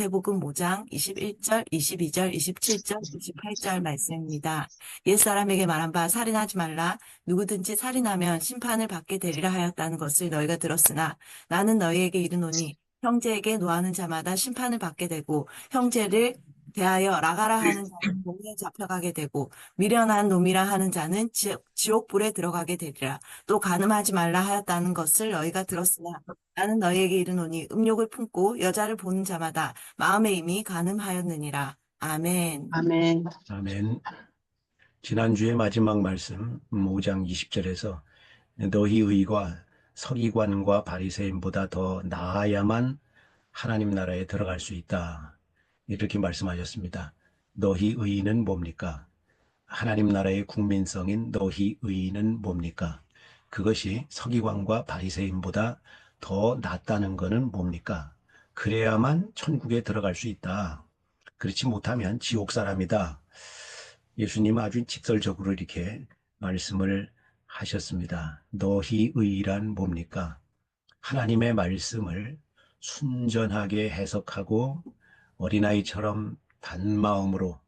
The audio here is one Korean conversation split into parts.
마태복음 5장 21절, 22절, 27절, 28절 말씀입니다. 옛사람에게 말한 바 살인하지 말라. 누구든지 살인하면 심판을 받게 되리라 하였다는 것을 너희가 들었으나 나는 너희에게 이르노니 형제에게 노하는 자마다 심판을 받게 되고 형제를 대하여 라가라 하는 자는 공에 잡혀가게 되고 미련한 놈이라 하는 자는 지, 지옥불에 들어가게 되리라. 또 간음하지 말라 하였다는 것을 너희가 들었으나 나는 너희에게 이르노니 음욕을 품고 여자를 보는 자마다 마음에 이미 간음하였느니라. 아멘. 아멘. 아멘. 지난주의 마지막 말씀 5장 20절에서 너희 의가 서기관과 바리새인보다 더 나아야만 하나님 나라에 들어갈 수 있다. 이렇게 말씀하셨습니다. 너희 의는 뭡니까? 하나님 나라의 국민성인 너희 의는 뭡니까? 그것이 서기관과 바리새인보다 더 낫다는 것은 뭡니까? 그래야만 천국에 들어갈 수 있다. 그렇지 못하면 지옥 사람이다. 예수님 아주 직설적으로 이렇게 말씀을 하셨습니다. 너희 의란 뭡니까? 하나님의 말씀을 순전하게 해석하고 어린아이처럼 단마음으로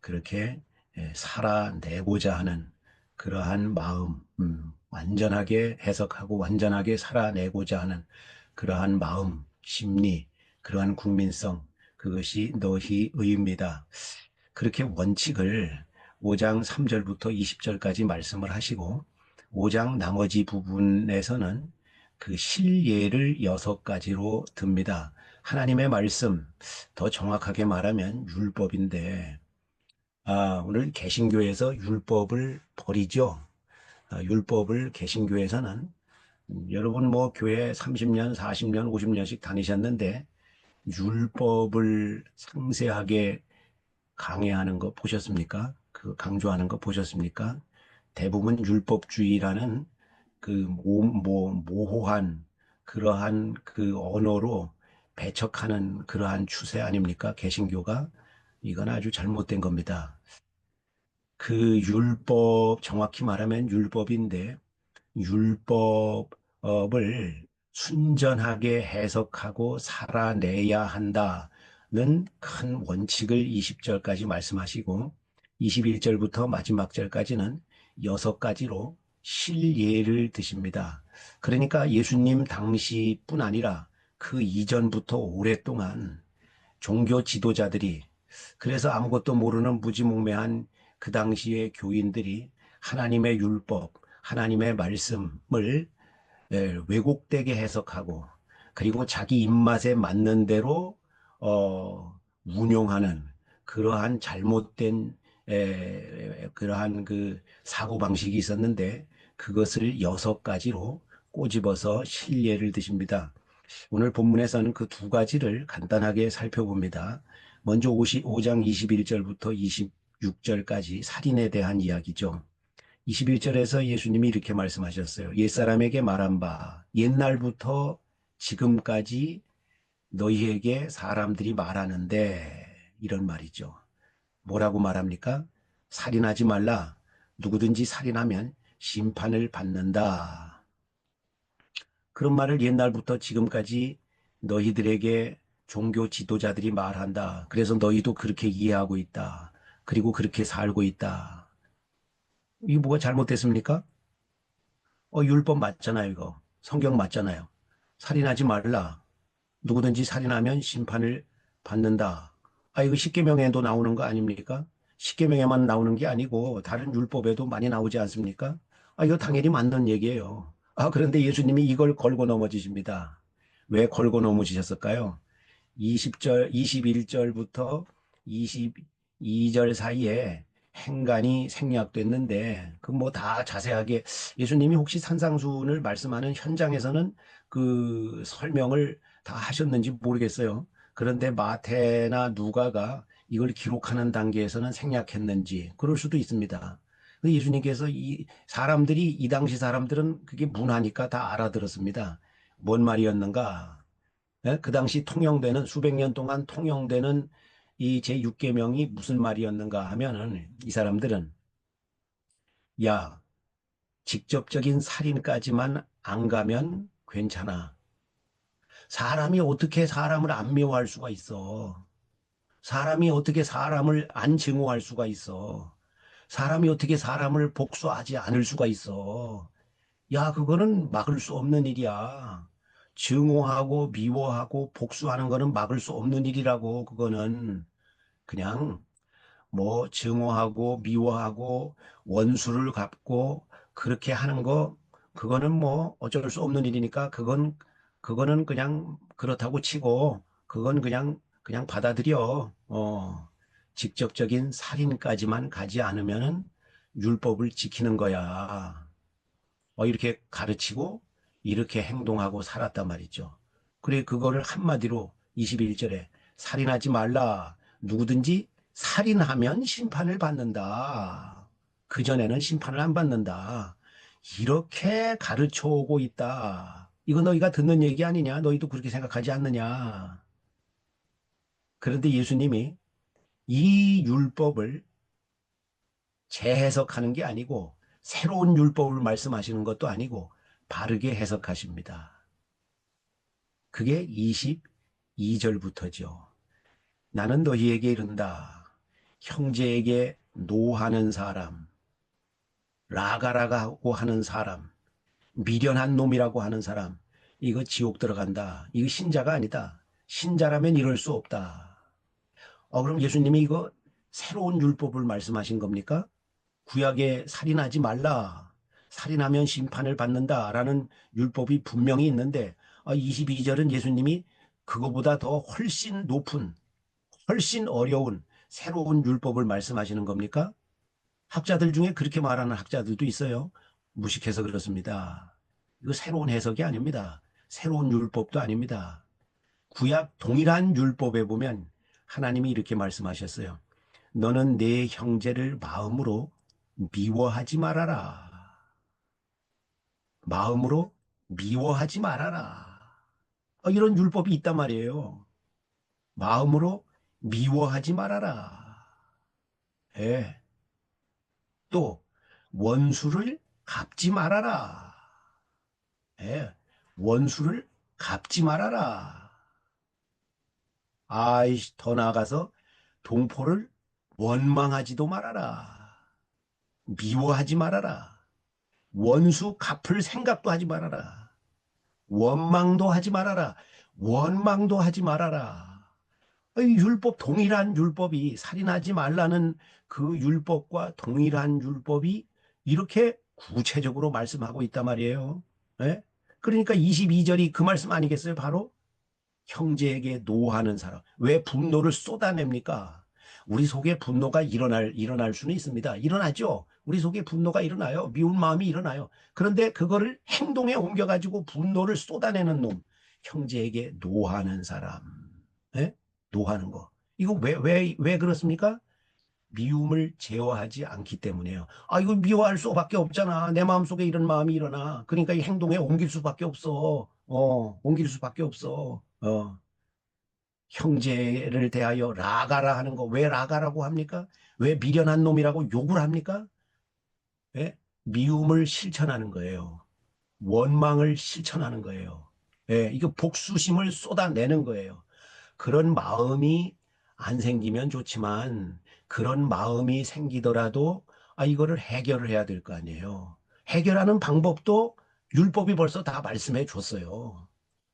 그렇게 예, 살아내고자 하는 그러한 마음, 음, 완전하게 해석하고 완전하게 살아내고자 하는 그러한 마음, 심리, 그러한 국민성, 그것이 너희 의입니다. 그렇게 원칙을 5장 3절부터 20절까지 말씀을 하시고 5장 나머지 부분에서는 그 실예를 여섯 가지로 듭니다. 하나님의 말씀, 더 정확하게 말하면 율법인데, 아, 오늘 개신교에서 율법을 버리죠. 아, 율법을 개신교에서는 음, 여러분 뭐 교회 30년, 40년, 50년씩 다니셨는데 율법을 상세하게 강해하는 거 보셨습니까? 그 강조하는 거 보셨습니까? 대부분 율법주의라는 그 모, 모, 모호한 그러한 그 언어로 배척하는 그러한 추세 아닙니까? 개신교가 이건 아주 잘못된 겁니다. 그 율법 정확히 말하면 율법인데 율법을 순전하게 해석하고 살아내야 한다는 큰 원칙을 20절까지 말씀하시고 21절부터 마지막 절까지는 여섯 가지로 실예를 드십니다. 그러니까 예수님 당시뿐 아니라 그 이전부터 오랫동안 종교 지도자들이 그래서 아무것도 모르는 무지몽매한 그 당시의 교인들이 하나님의 율법, 하나님의 말씀을 예, 왜곡되게 해석하고 그리고 자기 입맛에 맞는 대로 어, 운용하는 그러한 잘못된 에, 그러한 그 사고 방식이 있었는데 그것을 여섯 가지로 꼬집어서 실례를 드십니다. 오늘 본문에서는 그 두 가지를 간단하게 살펴봅니다. 먼저 55장 21절부터 26절까지 살인에 대한 이야기죠. 21절에서 예수님이 이렇게 말씀하셨어요. 옛사람에게 말한 바 옛날부터 지금까지 너희에게 사람들이 말하는데 이런 말이죠. 뭐라고 말합니까? 살인하지 말라. 누구든지 살인하면 심판을 받는다. 그런 말을 옛날부터 지금까지 너희들에게 종교 지도자들이 말한다. 그래서 너희도 그렇게 이해하고 있다. 그리고 그렇게 살고 있다. 이게 뭐가 잘못됐습니까? 어, 율법 맞잖아요, 이거. 성경 맞잖아요. 살인하지 말라. 누구든지 살인하면 심판을 받는다. 아, 이거 십계명에도 나오는 거 아닙니까? 십계명에만 나오는 게 아니고 다른 율법에도 많이 나오지 않습니까? 아, 이거 당연히 맞는 얘기예요. 아, 그런데 예수님이 이걸 걸고 넘어지십니다. 왜 걸고 넘어지셨을까요? 20절, 21절부터 22절 사이에 행간이 생략됐는데 그 뭐 다 자세하게 예수님이 혹시 산상순을 말씀하는 현장에서는 그 설명을 다 하셨는지 모르겠어요. 그런데 마태나 누가가 이걸 기록하는 단계에서는 생략했는지 그럴 수도 있습니다. 예수님께서 이 사람들이 이 당시 사람들은 그게 문화니까 다 알아들었습니다. 뭔 말이었는가? 예? 그 당시 통용되는 수백 년 동안 통용되는 이 제6계명이 무슨 말이었는가 하면은 이 사람들은 야 직접적인 살인까지만 안 가면 괜찮아. 사람이 어떻게 사람을 안 미워할 수가 있어? 사람이 어떻게 사람을 안 증오할 수가 있어? 사람이 어떻게 사람을 복수하지 않을 수가 있어? 야, 그거는 막을 수 없는 일이야. 증오하고 미워하고 복수하는 거는 막을 수 없는 일이라고, 그거는. 그냥 뭐 증오하고 미워하고 원수를 갚고 그렇게 하는 거, 그거는 뭐 어쩔 수 없는 일이니까 그건, 그거는 그냥 그렇다고 치고, 그건 그냥, 그냥 받아들여. 어, 직접적인 살인까지만 가지 않으면은 율법을 지키는 거야. 어, 이렇게 가르치고 이렇게 행동하고 살았단 말이죠. 그래, 그거를 한마디로 21절에 살인하지 말라. 누구든지 살인하면 심판을 받는다. 그전에는 심판을 안 받는다. 이렇게 가르쳐 오고 있다. 이거 너희가 듣는 얘기 아니냐? 너희도 그렇게 생각하지 않느냐? 그런데 예수님이 이 율법을 재해석하는 게 아니고 새로운 율법을 말씀하시는 것도 아니고 바르게 해석하십니다. 그게 22절부터죠. 나는 너희에게 이른다. 형제에게 노하는 사람, 라가라가고 하는 사람, 미련한 놈이라고 하는 사람, 이거 지옥 들어간다. 이거 신자가 아니다. 신자라면 이럴 수 없다. 어, 그럼 예수님이 이거 새로운 율법을 말씀하신 겁니까? 구약에 살인하지 말라. 살인하면 심판을 받는다라는 율법이 분명히 있는데 22절은 예수님이 그거보다 더 훨씬 높은 훨씬 어려운 새로운 율법을 말씀하시는 겁니까? 학자들 중에 그렇게 말하는 학자들도 있어요. 무식해서 그렇습니다. 이거 새로운 해석이 아닙니다. 새로운 율법도 아닙니다. 구약 동일한 율법에 보면 하나님이 이렇게 말씀하셨어요. 너는 내 형제를 마음으로 미워하지 말아라. 마음으로 미워하지 말아라. 어, 이런 율법이 있단 말이에요. 마음으로 미워하지 말아라. 예. 또 원수를 갚지 말아라. 예. 원수를 갚지 말아라. 아이씨, 더 나아가서 동포를 원망하지도 말아라. 미워하지 말아라. 원수 갚을 생각도 하지 말아라. 원망도 하지 말아라. 원망도 하지 말아라. 이 율법, 동일한 율법이 살인하지 말라는 그 율법과 동일한 율법이 이렇게 구체적으로 말씀하고 있단 말이에요. 예? 그러니까 22절이 그 말씀 아니겠어요? 바로 형제에게 노하는 사람. 왜 분노를 쏟아냅니까? 우리 속에 분노가 일어날, 일어날 수는 있습니다. 일어나죠? 우리 속에 분노가 일어나요. 미운 마음이 일어나요. 그런데 그거를 행동에 옮겨 가지고 분노를 쏟아내는 놈. 형제에게 노하는 사람. 예? 노하는 거. 이거 왜, 왜, 왜 그렇습니까? 미움을 제어하지 않기 때문이에요. 아, 이거 미워할 수밖에 없잖아. 내 마음속에 이런 마음이 일어나. 그러니까 이 행동에 옮길 수밖에 없어. 어, 옮길 수밖에 없어. 어. 형제를 대하여 라가라 하는 거. 왜 라가라고 합니까? 왜 미련한 놈이라고 욕을 합니까? 예? 미움을 실천하는 거예요. 원망을 실천하는 거예요. 예, 이거 복수심을 쏟아내는 거예요. 그런 마음이 안 생기면 좋지만 그런 마음이 생기더라도 아 이거를 해결을 해야 될 거 아니에요. 해결하는 방법도 율법이 벌써 다 말씀해 줬어요.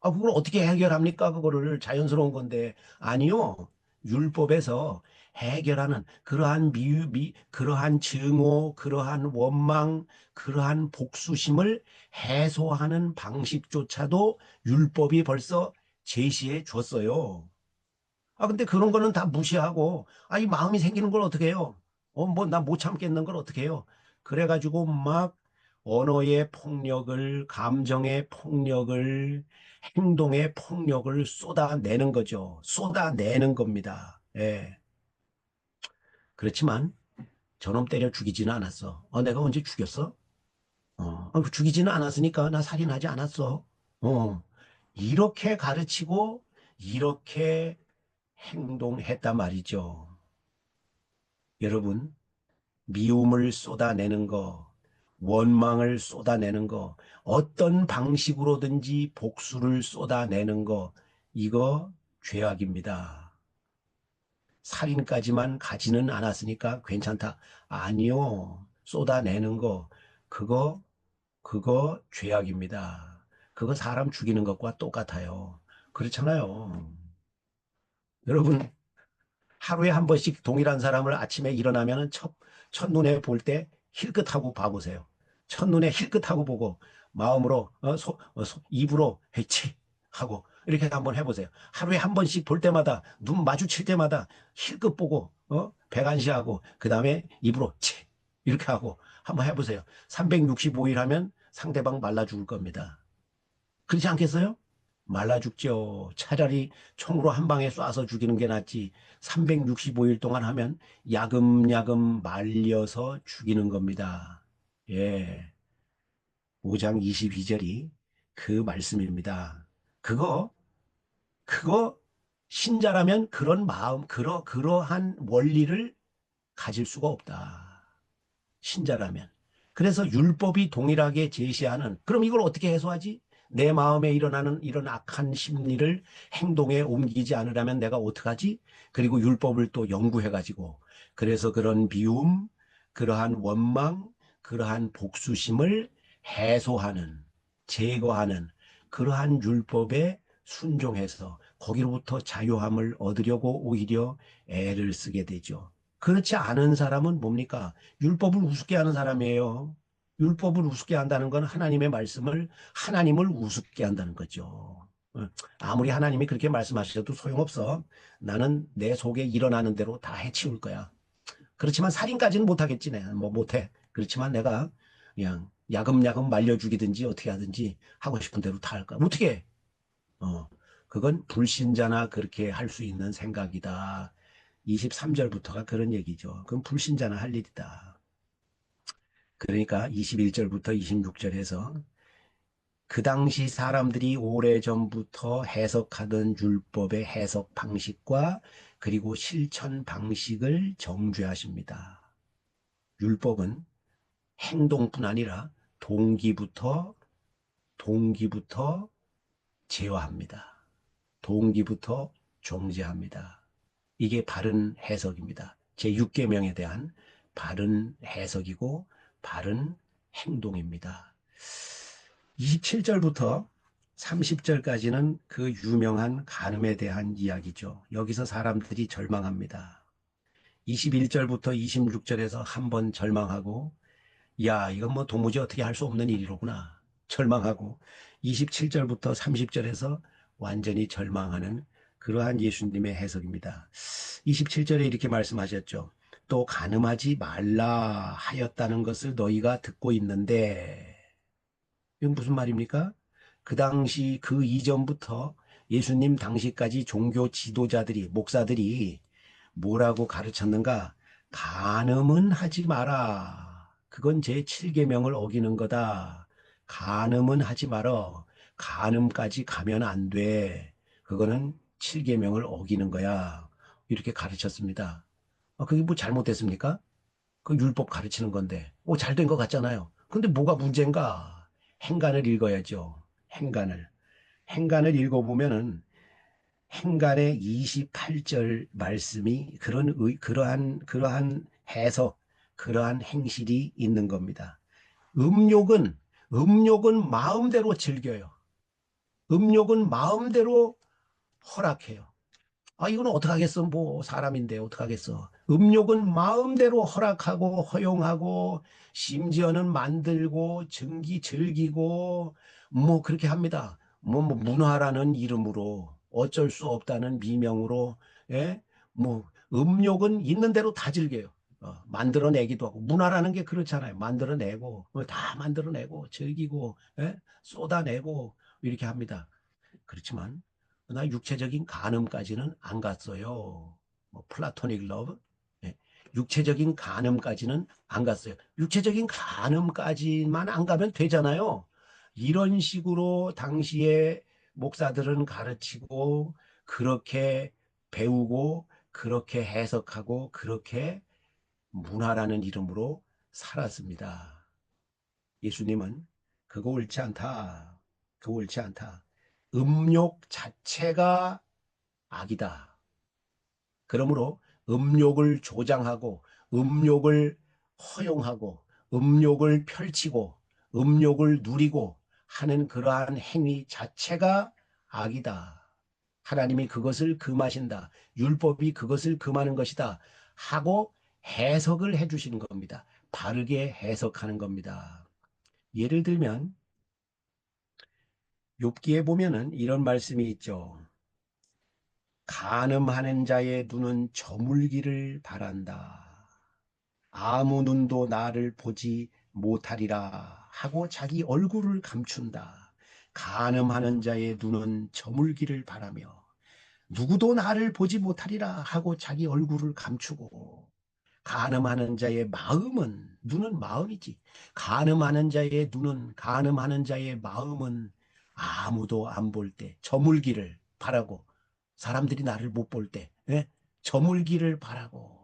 아 그걸 어떻게 해결합니까? 그거를 자연스러운 건데 아니요. 율법에서 해결하는 그러한 미유 미 그러한 증오, 그러한 원망, 그러한 복수심을 해소하는 방식조차도 율법이 벌써 제시해 줬어요. 아, 근데 그런 거는 다 무시하고, 아, 이 마음이 생기는 걸 어떻게 해요? 어, 뭐, 나 못 참겠는 걸 어떻게 해요? 그래가지고 막 언어의 폭력을, 감정의 폭력을, 행동의 폭력을 쏟아내는 거죠. 쏟아내는 겁니다. 예. 그렇지만, 저놈 때려 죽이지는 않았어. 어, 내가 언제 죽였어? 어, 어, 죽이지는 않았으니까 나 살인하지 않았어. 어, 이렇게 가르치고, 이렇게 행동했단 말이죠. 여러분, 미움을 쏟아내는 거, 원망을 쏟아내는 거, 어떤 방식으로든지 복수를 쏟아내는 거, 이거 죄악입니다. 살인까지만 가지는 않았으니까 괜찮다. 아니요. 쏟아내는 거, 그거, 그거 죄악입니다. 그거 사람 죽이는 것과 똑같아요. 그렇잖아요. 여러분, 하루에 한 번씩 동일한 사람을 아침에 일어나면 첫, 첫눈에 볼 때 힐끗하고 봐보세요. 첫눈에 힐끗하고 보고 마음으로 어, 소, 어, 소- 입으로 해치 하고 이렇게 한번 해보세요. 하루에 한 번씩 볼 때마다 눈 마주칠 때마다 힐끗 보고 어? 백안시하고 그 다음에 입으로 치 이렇게 하고 한번 해보세요. 365일 하면 상대방 말라 죽을 겁니다. 그렇지 않겠어요? 말라 죽죠. 차라리 총으로 한 방에 쏴서 죽이는 게 낫지. 365일 동안 하면 야금야금 말려서 죽이는 겁니다. 예. 5장 22절이 그 말씀입니다. 그거, 그거 신자라면 그런 마음, 그러, 그러한 원리를 가질 수가 없다. 신자라면. 그래서 율법이 동일하게 제시하는, 그럼 이걸 어떻게 해소하지? 내 마음에 일어나는 이런 악한 심리를 행동에 옮기지 않으려면 내가 어떡하지? 그리고 율법을 또 연구해가지고, 그래서 그런 비움, 그러한 원망, 그러한 복수심을 해소하는, 제거하는 그러한 율법에 순종해서 거기로부터 자유함을 얻으려고 오히려 애를 쓰게 되죠. 그렇지 않은 사람은 뭡니까? 율법을 우습게 하는 사람이에요. 율법을 우습게 한다는 건 하나님의 말씀을 하나님을 우습게 한다는 거죠. 어, 아무리 하나님이 그렇게 말씀하셔도 소용없어. 나는 내 속에 일어나는 대로 다 해치울 거야. 그렇지만 살인까지는 못하겠지, 내. 뭐 못해. 그렇지만 내가 그냥 야금야금 말려 죽이든지 어떻게 하든지 하고 싶은 대로 다 할까. 어떻게 해? 어, 그건 불신자나 그렇게 할 수 있는 생각이다. 23절부터가 그런 얘기죠. 그건 불신자나 할 일이다. 그러니까 21절부터 26절에서 그 당시 사람들이 오래전부터 해석하던 율법의 해석 방식과 그리고 실천 방식을 정죄하십니다. 율법은 행동뿐 아니라 동기부터 동기부터 제어합니다. 동기부터 정죄합니다. 이게 바른 해석입니다. 제 6계명에 대한 바른 해석이고 바른 행동입니다. 27절부터 30절까지는 그 유명한 간음에 대한 이야기죠. 여기서 사람들이 절망합니다. 21절부터 26절에서 한 번 절망하고 야, 이건 뭐 도무지 어떻게 할 수 없는 일이로구나. 절망하고 27절부터 30절에서 완전히 절망하는 그러한 예수님의 해석입니다. 27절에 이렇게 말씀하셨죠. 또 간음하지 말라 하였다는 것을 너희가 듣고 있는데 이건 무슨 말입니까? 그 당시 그 이전부터 예수님 당시까지 종교 지도자들이 목사들이 뭐라고 가르쳤는가? 간음은 하지 마라. 그건 제 7계명을 어기는 거다. 간음은 하지 말어. 간음까지 가면 안 돼. 그거는 7계명을 어기는 거야. 이렇게 가르쳤습니다. 아, 그게 뭐 잘못됐습니까? 그 율법 가르치는 건데. 오, 잘 된 것 같잖아요. 근데 뭐가 문제인가? 행간을 읽어야죠. 행간을. 행간을 읽어보면은 행간의 28절 말씀이 그런 의, 그러한 그러한 해석, 그러한 행실이 있는 겁니다. 음욕은 음욕은 마음대로 즐겨요. 음욕은 마음대로 허락해요. 아, 이건 어떡하겠어? 뭐, 사람인데 어떡하겠어? 음욕은 마음대로 허락하고, 허용하고, 심지어는 만들고, 증기, 즐기고, 뭐, 그렇게 합니다. 뭐, 뭐, 문화라는 이름으로, 어쩔 수 없다는 미명으로, 예? 뭐, 음욕은 있는 대로 다 즐겨요. 어, 만들어내기도 하고, 문화라는 게 그렇잖아요. 만들어내고, 뭐다 만들어내고, 즐기고, 예? 쏟아내고, 이렇게 합니다. 그렇지만, 나 육체적인 간음까지는 안 갔어요. 뭐 플라토닉 러브, 예. 육체적인 간음까지는 안 갔어요. 육체적인 간음까지만 안 가면 되잖아요. 이런 식으로 당시에 목사들은 가르치고 그렇게 배우고 그렇게 해석하고 그렇게 문화라는 이름으로 살았습니다. 예수님은 그거 옳지 않다. 그거 옳지 않다. 음욕 자체가 악이다. 그러므로 음욕을 조장하고 음욕을 허용하고 음욕을 펼치고 음욕을 누리고 하는 그러한 행위 자체가 악이다. 하나님이 그것을 금하신다. 율법이 그것을 금하는 것이다. 하고 해석을 해 주시는 겁니다. 바르게 해석하는 겁니다. 예를 들면 욥기에 보면은 이런 말씀이 있죠. 간음하는 자의 눈은 저물기를 바란다. 아무 눈도 나를 보지 못하리라 하고 자기 얼굴을 감춘다. 간음하는 자의 눈은 저물기를 바라며 누구도 나를 보지 못하리라 하고 자기 얼굴을 감추고 간음하는 자의 마음은 눈은 마음이지. 간음하는 자의 눈은 간음하는 자의 마음은 아무도 안 볼 때 저물기를 바라고 사람들이 나를 못 볼 때, 예? 저물기를 바라고.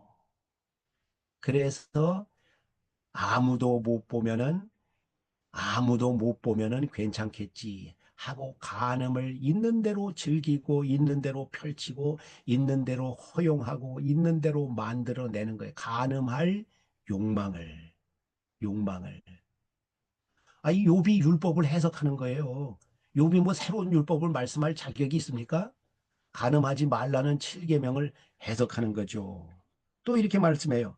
그래서 아무도 못 보면은, 아무도 못 보면은 괜찮겠지 하고 간음을 있는 대로 즐기고, 있는 대로 펼치고, 있는 대로 허용하고, 있는 대로 만들어내는 거예요. 간음할 욕망을, 욕망을. 아, 이 욥이 율법을 해석하는 거예요. 욥이 뭐 새로운 율법을 말씀할 자격이 있습니까? 간음하지 말라는 7계명을 해석하는 거죠. 또 이렇게 말씀해요.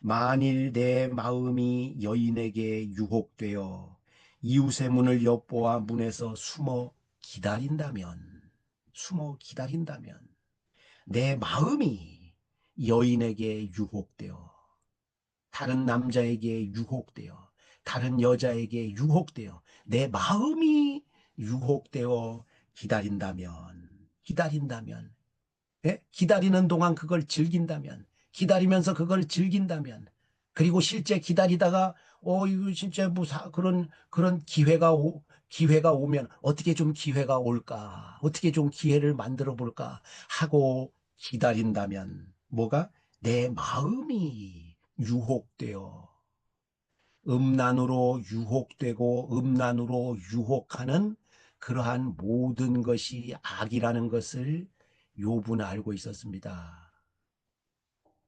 만일 내 마음이 여인에게 유혹되어 이웃의 문을 엿보아 문에서 숨어 기다린다면, 숨어 기다린다면, 내 마음이 여인에게 유혹되어, 다른 남자에게 유혹되어, 다른 여자에게 유혹되어, 내 마음이 유혹되어 기다린다면, 기다린다면, 예? 기다리는 동안 그걸 즐긴다면, 기다리면서 그걸 즐긴다면, 그리고 실제 기다리다가, 어, 이거 진짜 뭐, 사, 그런, 그런 기회가 오, 기회가 오면 어떻게 좀 기회가 올까? 어떻게 좀 기회를 만들어 볼까? 하고 기다린다면, 뭐가? 내 마음이 유혹되어, 음란으로 유혹되고, 음란으로 유혹하는 그러한 모든 것이 악이라는 것을 욥은 알고 있었습니다.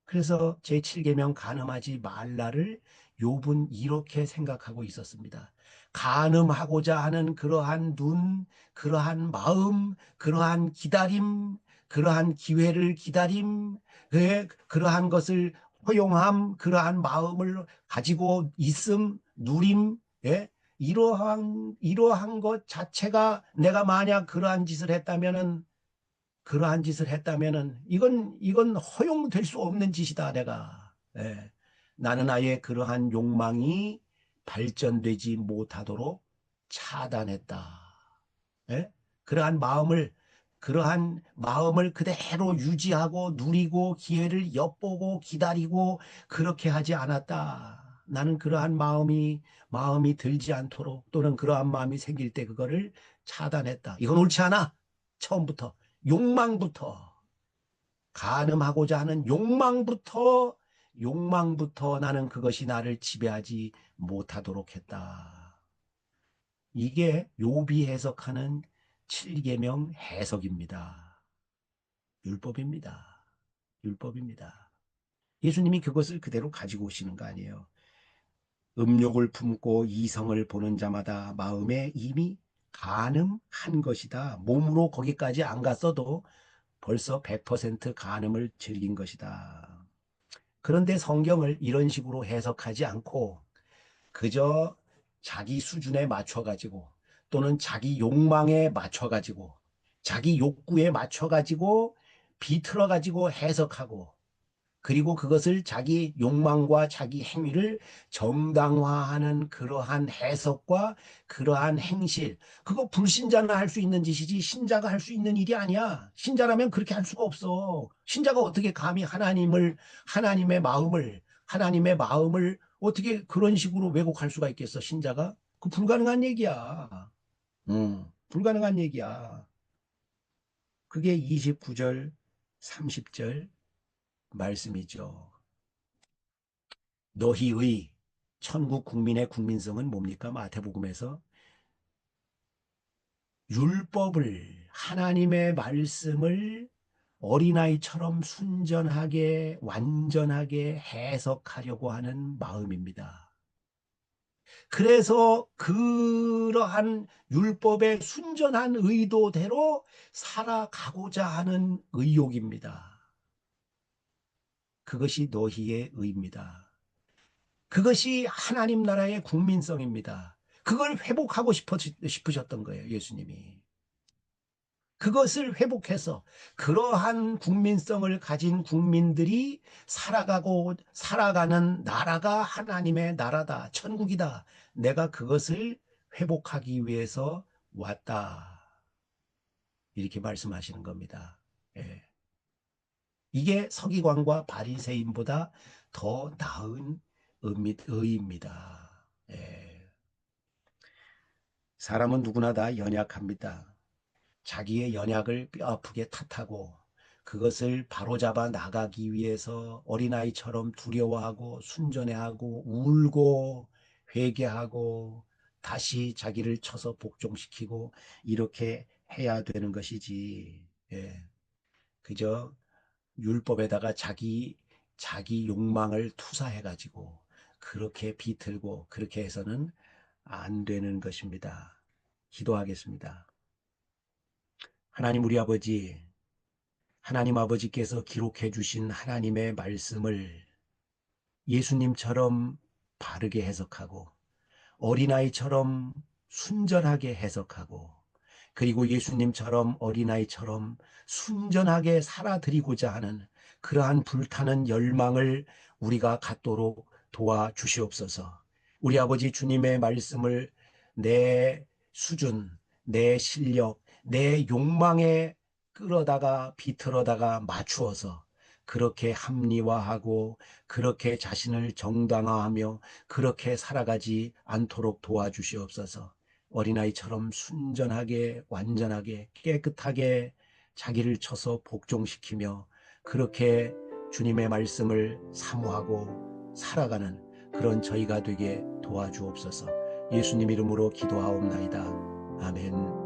그래서 제7계명 간음하지 말라를 욥은 이렇게 생각하고 있었습니다. 간음하고자 하는 그러한 눈, 그러한 마음, 그러한 기다림, 그러한 기회를 기다림, 그- 그러한 것을 허용함, 그러한 마음을 가지고 있음, 누림, 예? 이러한, 이러한 것 자체가 내가 만약 그러한 짓을 했다면은, 그러한 짓을 했다면은, 이건, 이건 허용될 수 없는 짓이다, 내가. 예. 나는 아예 그러한 욕망이 발전되지 못하도록 차단했다. 예? 그러한 마음을, 그러한 마음을 그대로 유지하고 누리고 기회를 엿보고 기다리고 그렇게 하지 않았다. 나는 그러한 마음이 마음이 들지 않도록 또는 그러한 마음이 생길 때 그거를 차단했다. 이건 옳지 않아. 처음부터 욕망부터 간음하고자 하는 욕망부터 욕망부터 나는 그것이 나를 지배하지 못하도록 했다. 이게 욥이 해석하는 7계명 해석입니다. 율법입니다. 율법입니다. 예수님이 그것을 그대로 가지고 오시는 거 아니에요. 음욕을 품고 이성을 보는 자마다 마음에 이미 간음한 것이다. 몸으로 거기까지 안 갔어도 벌써 100% 간음을 즐긴 것이다. 그런데 성경을 이런 식으로 해석하지 않고 그저 자기 수준에 맞춰가지고 또는 자기 욕망에 맞춰가지고 자기 욕구에 맞춰가지고 비틀어가지고 해석하고 그리고 그것을 자기 욕망과 자기 행위를 정당화하는 그러한 해석과 그러한 행실, 그거 불신자나 할 수 있는 짓이지 신자가 할 수 있는 일이 아니야. 신자라면 그렇게 할 수가 없어. 신자가 어떻게 감히 하나님을, 하나님의 마음을, 하나님의 마음을 어떻게 그런 식으로 왜곡할 수가 있겠어, 신자가? 그 불가능한 얘기야. 음, 불가능한 얘기야. 그게 29절, 30절 말씀이죠. 너희의 천국 국민의 국민성은 뭡니까? 마태복음에서 율법을 하나님의 말씀을 어린아이처럼 순전하게 완전하게 해석하려고 하는 마음입니다. 그래서 그러한 율법의 순전한 의도대로 살아가고자 하는 의욕입니다. 그것이 너희의 의입니다. 그것이 하나님 나라의 국민성입니다. 그걸 회복하고 싶으셨던 거예요, 예수님이. 그것을 회복해서 그러한 국민성을 가진 국민들이 살아가고 살아가는 나라가 하나님의 나라다, 천국이다. 내가 그것을 회복하기 위해서 왔다. 이렇게 말씀하시는 겁니다. 예. 이게 서기관과 바리새인보다 더 나은 의미, 의입니다. 예. 사람은 누구나 다 연약합니다. 자기의 연약을 뼈아프게 탓하고 그것을 바로잡아 나가기 위해서 어린아이처럼 두려워하고 순전해하고 울고 회개하고 다시 자기를 쳐서 복종시키고 이렇게 해야 되는 것이지. 예. 그저 율법에다가 자기 자기 욕망을 투사해 가지고 그렇게 비틀고 그렇게 해서는 안 되는 것입니다. 기도하겠습니다. 하나님 우리 아버지, 하나님 아버지께서 기록해 주신 하나님의 말씀을 예수님처럼 바르게 해석하고 어린아이처럼 순전하게 해석하고 그리고 예수님처럼 어린아이처럼 순전하게 살아드리고자 하는 그러한 불타는 열망을 우리가 갖도록 도와주시옵소서. 우리 아버지 주님의 말씀을 내 수준, 내 실력, 내 욕망에 끌어다가 비틀어다가 맞추어서 그렇게 합리화하고 그렇게 자신을 정당화하며 그렇게 살아가지 않도록 도와주시옵소서. 어린아이처럼 순전하게 완전하게 깨끗하게 자기를 쳐서 복종시키며 그렇게 주님의 말씀을 사모하고 살아가는 그런 저희가 되게 도와주옵소서. 예수님 이름으로 기도하옵나이다. 아멘.